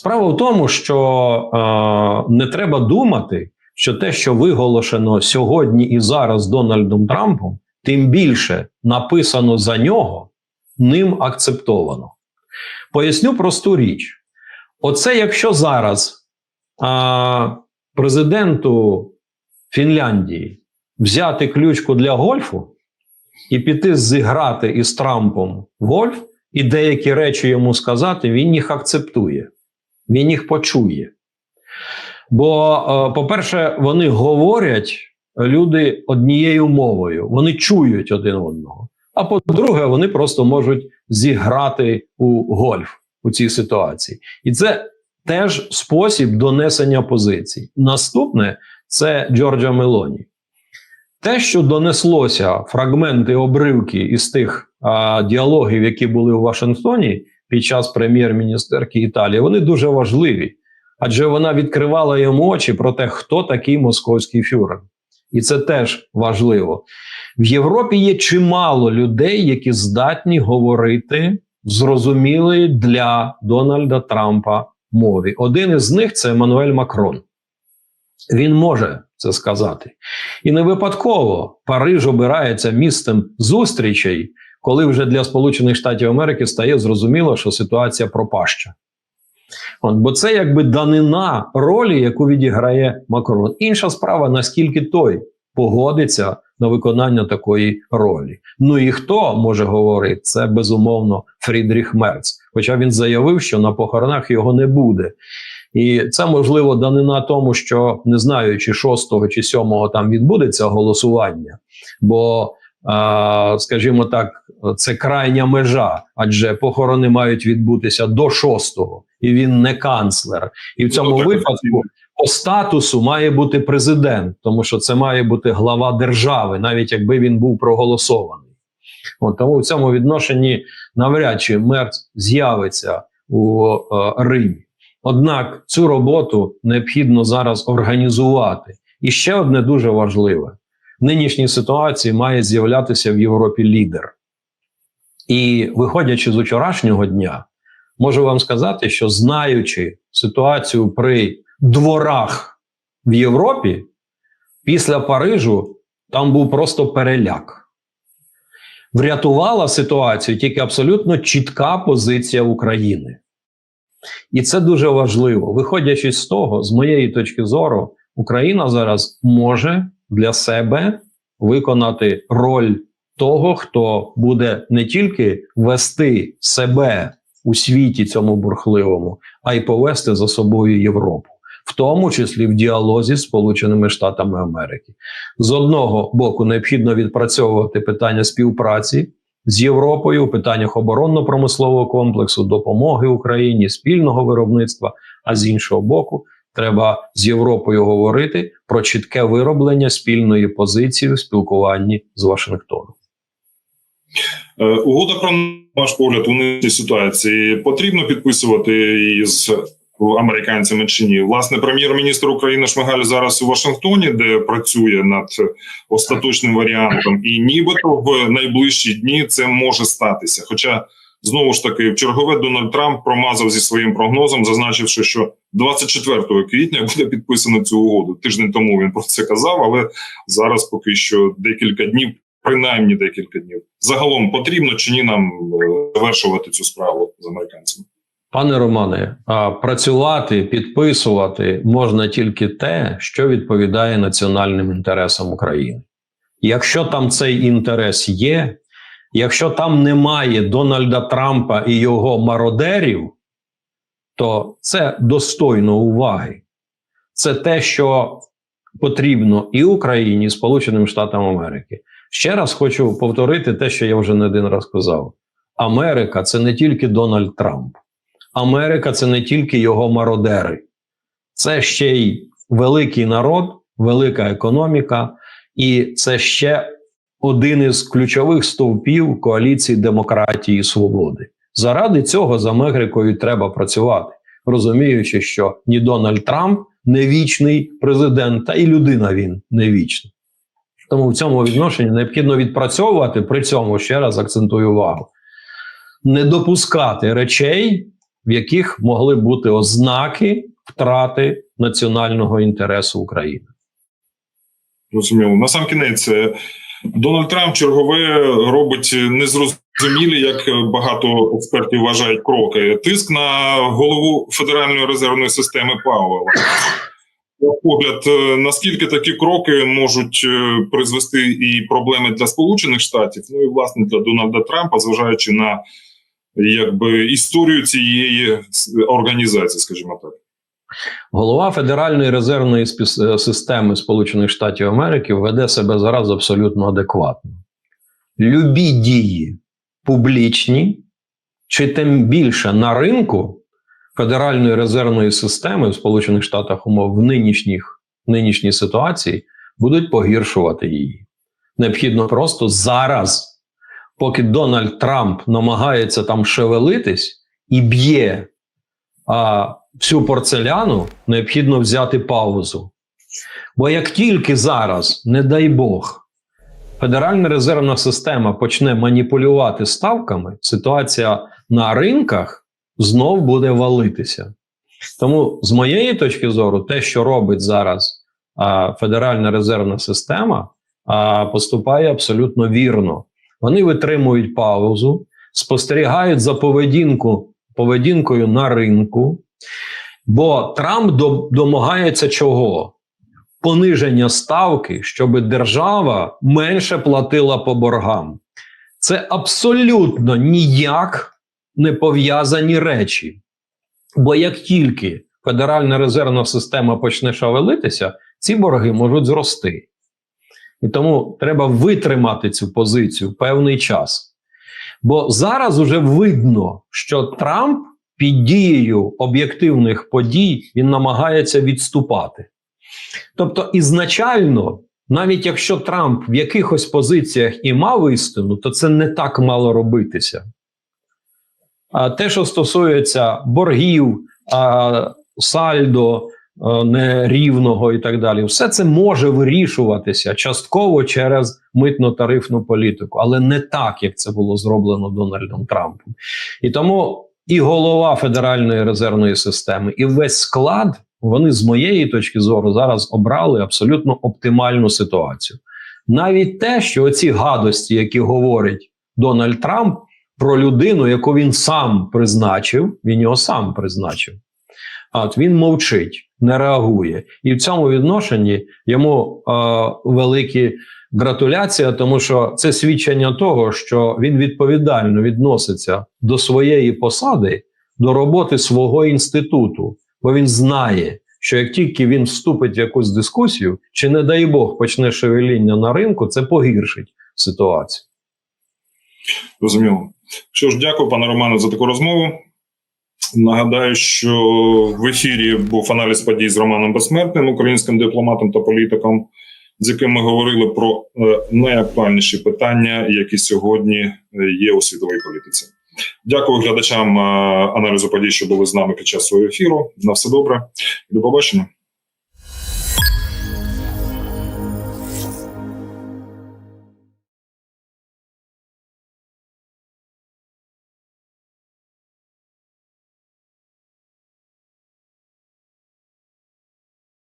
Справа в тому, що е, не треба думати, що те, що виголошено сьогодні і зараз Дональдом Трампом, тим більше написано за нього, ним акцептовано. Поясню просту річ: оце якщо зараз а, президенту Фінляндії взяти ключку для гольфу і піти зіграти із Трампом в гольф, і деякі речі йому сказати, він їх акцептує, він їх почує. Бо, е, по-перше, вони говорять люди однією мовою, вони чують один одного. А по-друге, вони просто можуть зіграти у гольф у цій ситуації. І це теж спосіб донесення позицій. Наступне це Джорджа Мелоні. Те, що донеслося фрагменти обривки із тих а, діалогів, які були у Вашингтоні під час прем'єр-міністерки Італії, вони дуже важливі, адже вона відкривала йому очі про те, хто такий московський фюрер. І це теж важливо. В Європі є чимало людей, які здатні говорити зрозумілої для Дональда Трампа мові. Один із них це Еммануель Макрон. Він може це сказати. І не випадково Париж обирається місцем зустрічей, коли вже для Сполучених Штатів Америки стає зрозуміло, що ситуація пропаща. От, бо це якби данина ролі, яку відіграє Макрон. Інша справа, наскільки той погодиться на виконання такої ролі. Ну і хто може говорити? Це безумовно Фрідріх Мерц. Хоча він заявив, що на похоронах його не буде. І це можливо данина тому, що не знаю, чи 6 чи 7 там відбудеться голосування, бо, скажімо так, це крайня межа, адже похорони мають відбутися до 6-го, і він не канцлер. І в цьому Ну, випадку по статусу має бути президент, тому що це має бути глава держави, навіть якби він був проголосований. От, тому в цьому відношенні навряд чи Мерц з'явиться у е, Римі. Однак цю роботу необхідно зараз організувати. І ще одне дуже важливе: нинішній ситуації має з'являтися в Європі лідер. І виходячи з вчорашнього дня, можу вам сказати, що знаючи ситуацію при дворах в Європі, після Парижу там був просто переляк. Врятувала ситуацію тільки абсолютно чітка позиція України. І це дуже важливо. Виходячи з того, з моєї точки зору, Україна зараз може для себе виконати роль того, хто буде не тільки вести себе у світі цьому бурхливому, а й повести за собою Європу, в тому числі в діалозі з Сполученими Штатами Америки. З одного боку, необхідно відпрацьовувати питання співпраці з Європою у питаннях оборонно-промислового комплексу, допомоги Україні, спільного виробництва. А з іншого боку, треба з Європою говорити про чітке вироблення спільної позиції в спілкуванні з Вашингтоном. Е, Угода про на ваш погляд у нинішній ситуації потрібно підписувати її з американцями чи ні? Власне, прем'єр-міністр України Шмигаль зараз у Вашингтоні, де працює над остаточним варіантом, і нібито в найближчі дні це може статися. Хоча знову ж таки, в чергове Дональд Трамп промазав зі своїм прогнозом, зазначивши, що 24 квітня буде підписано цю угоду. Тиждень тому він про це казав, але зараз поки що декілька днів. Принаймні декілька днів загалом потрібно чи ні нам е, завершувати цю справу з американцями. Пане Романе, працювати, підписувати можна тільки те, що відповідає національним інтересам України. Якщо там цей інтерес є, якщо там немає Дональда Трампа і його мародерів, то це достойно уваги. Це те, що потрібно і Україні, і Сполученим Штатам Америки. Ще раз хочу повторити те, що я вже не один раз казав: Америка це не тільки Дональд Трамп. Америка це не тільки його мародери, це ще й великий народ, велика економіка, і це ще один із ключових стовпів коаліції демократії і свободи. Заради цього з Америкою треба працювати, розуміючи, що ні Дональд Трамп не вічний президент, та і людина він не вічна. Тому в цьому відношенні необхідно відпрацьовувати при цьому ще раз акцентую увагу. Не допускати речей, в яких могли бути ознаки втрати національного інтересу України. Зрозуміло. На сам кінець е, Дональд Трамп чергове робить незрозумілі, як багато експертів вважають, кроки. Тиск на голову Федеральної резервної системи Пауела. Погляд, е, наскільки такі кроки можуть е, призвести і проблеми для Сполучених Штатів, ну і власне для Дональда Трампа, зважаючи на якби історію цієї організації, скажімо так. Голова Федеральної резервної е, системи Сполучених Штатів Америки веде себе зараз абсолютно адекватно. Любі дії публічні, чи тим більше на ринку Федеральної резервної системи в Сполучених Штатах умов в нинішніх, нинішній ситуації будуть погіршувати її. Необхідно просто зараз, поки Дональд Трамп намагається там шевелитись і б'є а, всю порцеляну, необхідно взяти паузу. Бо як тільки зараз, не дай Бог, Федеральна резервна система почне маніпулювати ставками, ситуація на ринках знов буде валитися. Тому, з моєї точки зору, те, що робить зараз а, Федеральна резервна система, а, поступає абсолютно вірно. Вони витримують паузу, спостерігають за поведінку, поведінкою на ринку, бо Трамп домагається чого? Пониження ставки, щоб держава менше платила по боргам. Це абсолютно ніяк не пов'язані речі. Бо як тільки Федеральна резервна система почне шавелитися, ці борги можуть зрости. І тому треба витримати цю позицію певний час. Бо зараз уже видно, що Трамп під дією об'єктивних подій він намагається відступати. Тобто, ізначально, навіть якщо Трамп в якихось позиціях і мав істину, то це не так мало робитися. А те, що стосується боргів, а, сальдо а, нерівного і так далі, все це може вирішуватися частково через митно-тарифну політику, але не так, як це було зроблено Дональдом Трампом. І тому і голова Федеральної резервної системи, і весь склад вони з моєї точки зору зараз обрали абсолютно оптимальну ситуацію. Навіть те, що оці гадості, які говорить Дональд Трамп про людину, яку він сам призначив, він його сам призначив. От він мовчить, не реагує. І в цьому відношенні йому е, великі гратуляція, тому що це свідчення того, що він відповідально відноситься до своєї посади, до роботи свого інституту, бо він знає, що як тільки він вступить в якусь дискусію, чи не дай Бог почне шевеління на ринку, це погіршить ситуацію. Розуміло. Що ж, дякую, пане Романе, за таку розмову. Нагадаю, що в ефірі був аналіз подій з Романом Безсмертним, українським дипломатом та політиком, з яким ми говорили про е, найактуальніші питання, які сьогодні е, є у світовій політиці. Дякую глядачам е, аналізу подій, що були з нами під час свого ефіру. На все добре, до побачення.